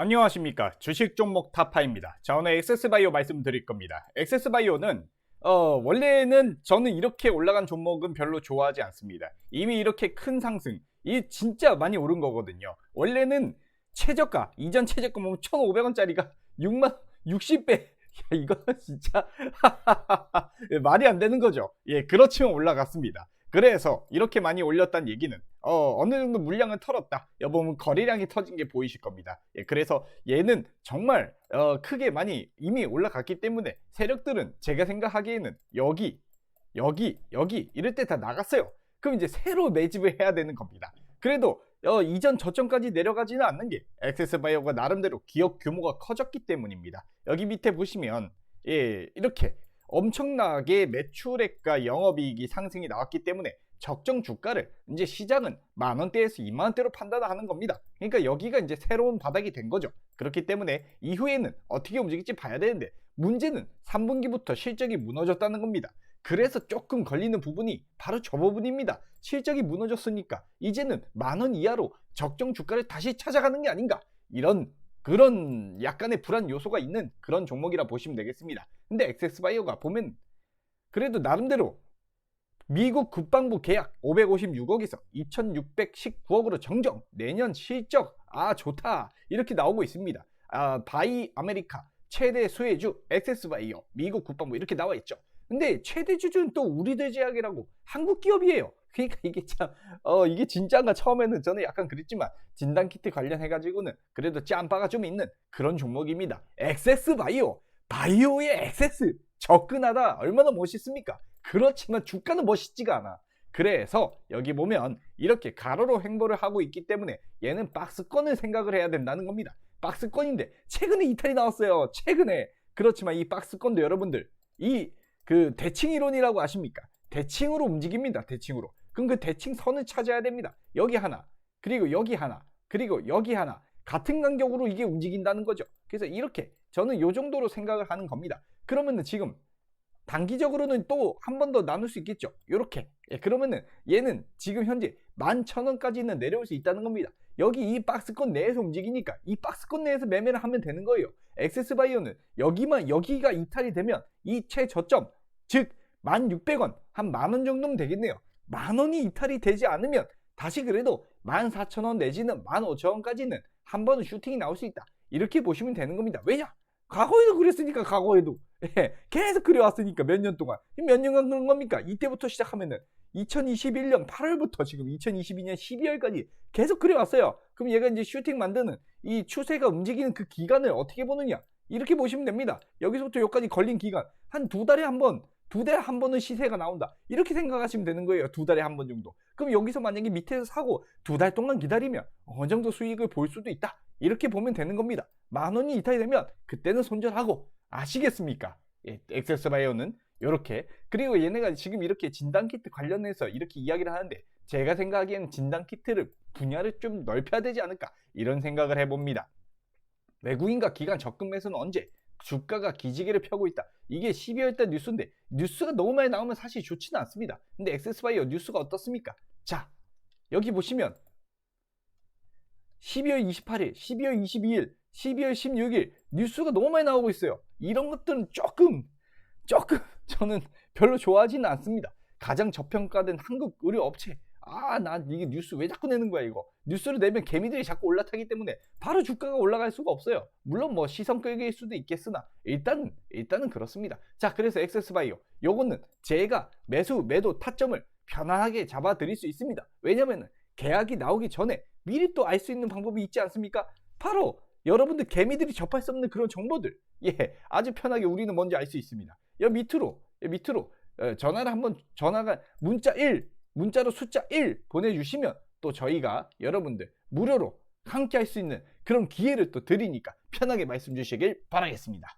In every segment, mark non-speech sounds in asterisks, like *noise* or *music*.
안녕하십니까 주식 종목 타파입니다. 자 오늘 엑세스바이오 말씀드릴 겁니다. 엑세스바이오는 어, 원래는 저는 이렇게 올라간 종목은 별로 좋아하지 않습니다. 이미 이렇게 큰 상승, 이 진짜 많이 오른 거거든요. 원래는 최저가, 이전 최저가 보면 1,500원짜리가 6만 60배. 야, 이거는 진짜 예, *laughs* 말이 안 되는 거죠. 예, 그렇지만 올라갔습니다. 그래서 이렇게 많이 올렸다는 얘기는 어, 어느 정도 물량을 털었다. 여보면 거래량이 터진 게 보이실 겁니다. 예, 그래서 얘는 정말 어, 크게 많이 이미 올라갔기 때문에 세력들은 제가 생각하기에는 여기, 여기, 여기 이럴 때 다 나갔어요. 그럼 이제 새로 매집을 해야 되는 겁니다. 그래도 어, 이전 저점까지 내려가지는 않는 게 액세스바이오가 나름대로 기업 규모가 커졌기 때문입니다. 여기 밑에 보시면 예, 이렇게 엄청나게 매출액과 영업이익이 상승이 나왔기 때문에 적정 주가를 이제 시장은 만 원대에서 2만 원대로 판단하는 겁니다. 그러니까 여기가 이제 새로운 바닥이 된 거죠. 그렇기 때문에 이후에는 어떻게 움직일지 봐야 되는데 문제는 3분기부터 실적이 무너졌다는 겁니다. 그래서 조금 걸리는 부분이 바로 저 부분입니다. 실적이 무너졌으니까 이제는 만 원 이하로 적정 주가를 다시 찾아가는 게 아닌가 이런 그런 약간의 불안 요소가 있는 그런 종목이라 보시면 되겠습니다. 근데 엑세스바이오가 보면 그래도 나름대로 미국 국방부 계약 556억에서 2619억으로 정정 내년 실적 아 좋다 이렇게 나오고 있습니다. 아, 바이 아메리카 최대 수혜주 엑세스바이오 미국 국방부 이렇게 나와 있죠. 근데 최대 주주는 또 우리들 제약이라고 한국 기업이에요. 그러니까 이게 참, 어, 이게 진짜인가 처음에는 저는 약간 그랬지만, 진단키트 관련해가지고는 그래도 짬바가 좀 있는 그런 종목입니다. 엑세스 바이오. 바이오의 엑세스. 접근하다. 얼마나 멋있습니까? 그렇지만 주가는 멋있지가 않아. 그래서 여기 보면 이렇게 가로로 횡보를 하고 있기 때문에 얘는 박스권을 생각을 해야 된다는 겁니다. 박스권인데 최근에 이탈이 나왔어요. 최근에. 그렇지만 이 박스권도 여러분들 이 그 대칭 이론이라고 아십니까? 대칭으로 움직입니다. 대칭으로. 그럼 그 대칭 선을 찾아야 됩니다. 여기 하나, 그리고 여기 하나, 그리고 여기 하나. 같은 간격으로 이게 움직인다는 거죠. 그래서 이렇게 저는 이 정도로 생각을 하는 겁니다. 그러면은 지금 단기적으로는 또 한 번 더 나눌 수 있겠죠. 이렇게. 예, 그러면은 얘는 지금 현재 11,000원까지는 내려올 수 있다는 겁니다. 여기 이 박스권 내에서 움직이니까 이 박스권 내에서 매매를 하면 되는 거예요. 엑세스바이오는 여기만 여기가 이탈이 되면 이 최저점 즉 1,600원 한 만 원 정도면 되겠네요. 만 원이 이탈이 되지 않으면 다시 그래도 14,000원 내지는 15,000원까지는 한 번은 슈팅이 나올 수 있다. 이렇게 보시면 되는 겁니다. 왜냐? 과거에도 그랬으니까 과거에도 *laughs* 예, 계속 그래왔으니까 몇 년 동안 몇 년간 그런 겁니까? 이때부터 시작하면은 2021년 8월부터 지금 2022년 12월까지 계속 그래왔어요. 그럼 얘가 이제 슈팅 만드는 이 추세가 움직이는 그 기간을 어떻게 보느냐? 이렇게 보시면 됩니다. 여기서부터 여기까지 걸린 기간 한 두 달에 한 번, 두 달에 한 번은 시세가 나온다. 이렇게 생각하시면 되는 거예요. 두 달에 한 번 정도. 그럼 여기서 만약에 밑에서 사고 두 달 동안 기다리면 어느 정도 수익을 볼 수도 있다. 이렇게 보면 되는 겁니다. 만 원이 이탈이 되면 그때는 손절하고 아시겠습니까? 예, 엑세스바이오는 이렇게 그리고 얘네가 지금 이렇게 진단키트 관련해서 이렇게 이야기를 하는데 제가 생각하기에는 진단키트를 분야를 좀 넓혀야 되지 않을까 이런 생각을 해봅니다. 외국인과 기관 적금 매수는 언제? 주가가 기지개를 펴고 있다. 이게 12월 달 뉴스인데 뉴스가 너무 많이 나오면 사실 좋지는 않습니다. 근데 엑세스바이오 뉴스가 어떻습니까? 자 여기 보시면 12월 28일, 12월 22일, 12월 16일 뉴스가 너무 많이 나오고 있어요. 이런 것들은 조금 조금 *laughs* 저는 별로 좋아하지는 않습니다. 가장 저평가된 한국 의료 업체 아, 난 이게 뉴스 왜 자꾸 내는 거야, 이거. 뉴스를 내면 개미들이 자꾸 올라타기 때문에 바로 주가가 올라갈 수가 없어요. 물론 뭐 시선 끌기일 수도 있겠으나, 일단은, 일단은 그렇습니다. 자, 그래서 엑세스바이오. 요거는 제가 매수, 매도, 타점을 편안하게 잡아 드릴 수 있습니다. 왜냐면은 계약이 나오기 전에 미리 또 알 수 있는 방법이 있지 않습니까? 바로 여러분들 개미들이 접할 수 없는 그런 정보들. 예, 아주 편하게 우리는 뭔지 알수 있습니다. 여 밑으로, 여 밑으로 어, 전화를 한번, 전화가 문자 1, 문자로 숫자 1 보내주시면 또 저희가 여러분들 무료로 함께 할 수 있는 그런 기회를 또 드리니까 편하게 말씀 주시길 바라겠습니다.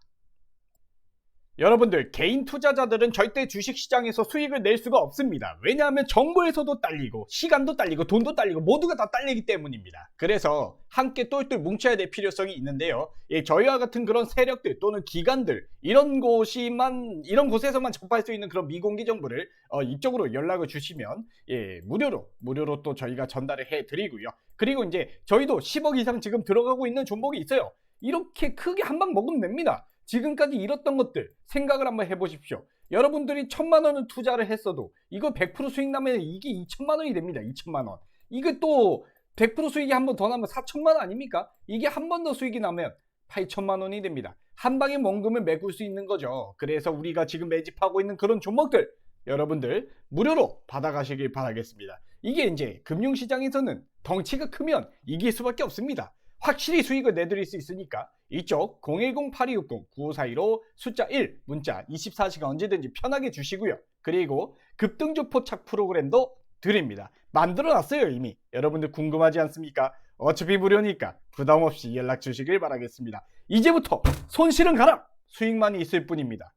여러분들 개인 투자자들은 절대 주식시장에서 수익을 낼 수가 없습니다. 왜냐하면 정보에서도 딸리고 시간도 딸리고 돈도 딸리고 모두가 다 딸리기 때문입니다. 그래서 함께 똘똘 뭉쳐야 될 필요성이 있는데요. 예, 저희와 같은 그런 세력들 또는 기관들 이런 곳이만 이런 곳에서만 접할 수 있는 그런 미공개 정보를 어, 이쪽으로 연락을 주시면 예, 무료로 무료로 또 저희가 전달을 해드리고요. 그리고 이제 저희도 10억 이상 지금 들어가고 있는 종목이 있어요. 이렇게 크게 한 방 먹으면 됩니다. 지금까지 잃었던 것들 생각을 한번 해보십시오. 여러분들이 천만 원을 투자를 했어도 이거 100% 수익 나면 이게 2천만 원이 됩니다. 2천만 원. 이게 또 100% 수익이 한 번 더 나면 4천만 원 아닙니까? 이게 한 번 더 수익이 나면 8천만 원이 됩니다. 한 방에 원금을 메꿀 수 있는 거죠. 그래서 우리가 지금 매집하고 있는 그런 종목들 여러분들 무료로 받아가시길 바라겠습니다. 이게 이제 금융시장에서는 덩치가 크면 이길 수밖에 없습니다. 확실히 수익을 내드릴 수 있으니까 이쪽 010-8260-9542로 숫자 1 문자 24시간 언제든지 편하게 주시고요. 그리고 급등주 포착 프로그램도 드립니다. 만들어 놨어요 이미. 여러분들 궁금하지 않습니까? 어차피 무료니까 부담 없이 연락 주시길 바라겠습니다. 이제부터 손실은 가라! 수익만이 있을 뿐입니다.